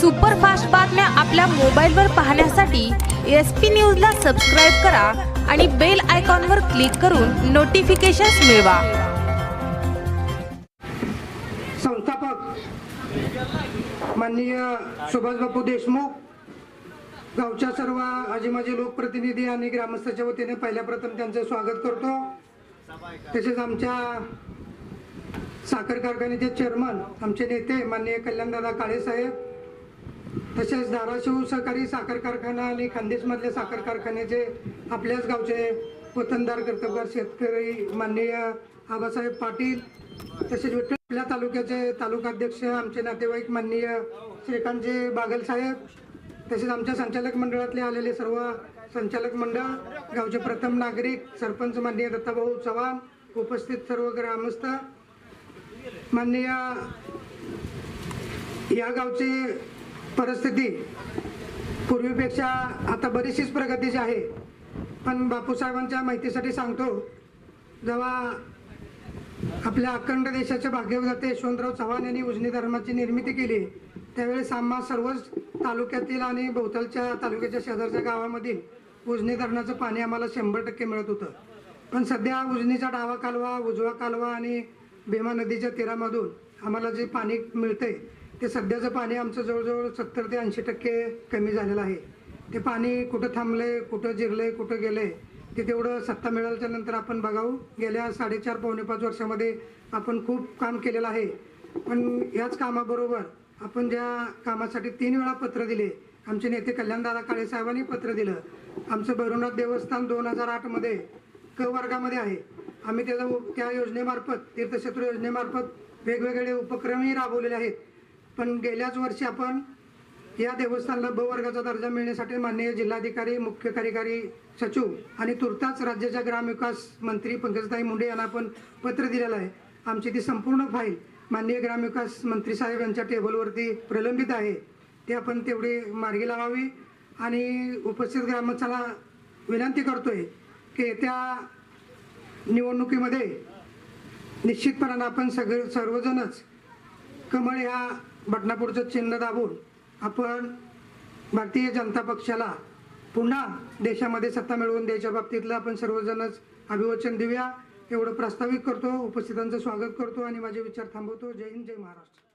Superfast बातम्या आपल्या मोबाईलवर पाहण्यासाठी एस पी न्यूजला सबस्क्राईब करा आणि बेल आयकॉनवर क्लिक करून नोटिफिकेशन्स मिळवा. संस्थापक माननीय सुभाषबापू देशमुख गावच्या सर्व आजीमाजी लोकप्रतिनिधी आणि ग्रामस्थाच्या वतीने पहिल्या प्रथम त्यांचं स्वागत करतो. तसेच आमच्या साखर कारखान्याचे चेअरमन आमचे नेते माननीय कल्याणदादा काळे साहेब तसेच धाराशिव सहकारी साखर कारखाना आणि खानदेशमधल्या साखर कारखान्याचे आपल्याच गावचे वतनदार कर्तबगार शेतकरी माननीय आबासाहेब पाटील तसेच विठ्ठल आपल्या तालुक्याचे तालुकाध्यक्ष आमचे नातेवाईक माननीय श्रीकांतजी बागलसाहेब तसेच आमच्या संचालक मंडळातले आलेले सर्व संचालक मंडळ गावचे प्रथम नागरिक सरपंच माननीय दत्ताभाऊ चव्हाण उपस्थित सर्व ग्रामस्थ माननीय या गावचे परिस्थिती पूर्वीपेक्षा आता बरीचशीच प्रगतीची आहे. पण बापूसाहेबांच्या माहितीसाठी सांगतो जेव्हा आपल्या अखंड देशाचे भाग्यवते यशवंतराव चव्हाण यांनी उजनी धर्माची निर्मिती केली त्यावेळेस आम्हा सर्वच तालुक्यातील आणि भोवतालच्या तालुक्याच्या शेजारच्या गावामधील उजनी धरणाचं पाणी आम्हाला शंभर टक्के मिळत होतं. पण सध्या उजनीचा डावा कालवा उजवा कालवा आणि भीमा नदीच्या तीरामधून आम्हाला जे पाणी मिळतंय ते सध्याचं पाणी आमचं जवळजवळ सत्तर ते ऐंशी टक्के कमी झालेलं आहे. ते पाणी कुठं थांबलंय कुठं जिरलंय कुठं गेलंय ते तेवढं सत्ता मिळाल्याच्या नंतर आपण बघावं. गेल्या साडेचार पावणे पाच वर्षामध्ये आपण खूप काम केलेलं आहे. पण याच कामाबरोबर आपण ज्या कामासाठी तीन वेळा पत्र दिले आमचे नेते कल्याणदादा काळे साहेबांनी पत्र दिलं. आमचं भैरवनाथ देवस्थान दोन हजार आठमध्ये क वर्गामध्ये आहे. आम्ही त्याचा त्या योजनेमार्फत तीर्थक्षेत्र योजनेमार्फत वेगवेगळे उपक्रमही राबवलेले आहेत. पण गेल्याच वर्षी आपण या देवस्थानला ब वर्गाचा दर्जा मिळण्यासाठी माननीय जिल्हाधिकारी मुख्य कार्यकारी सचिव आणि तुर्ताच राज्याच्या ग्रामविकास मंत्री पंकजताई मुंडे यांना आपण पत्र दिलेलं आहे. आमची ती संपूर्ण फाईल माननीय ग्रामविकास मंत्री साहेब यांच्या टेबलवरती प्रलंबित आहे. ते आपण तेवढी मार्गी लावावी आणि उपस्थित ग्रामस्थाला विनंती करतो आहे की येत्या निवडणुकीमध्ये निश्चितपणानं आपण सगळे सर्वजणच कमळ ह्या बटनापूरचं चिन्ह दाबून आपण भारतीय जनता पक्षाला पुन्हा देशामध्ये सत्ता मिळवून द्यायच्या बाबतीतलं आपण सर्वजणच अभिवचन देऊया. एवढं प्रास्ताविक करतो. उपस्थितांचं स्वागत करतो आणि माझे विचार थांबवतो. जय हिंद जय महाराष्ट्र.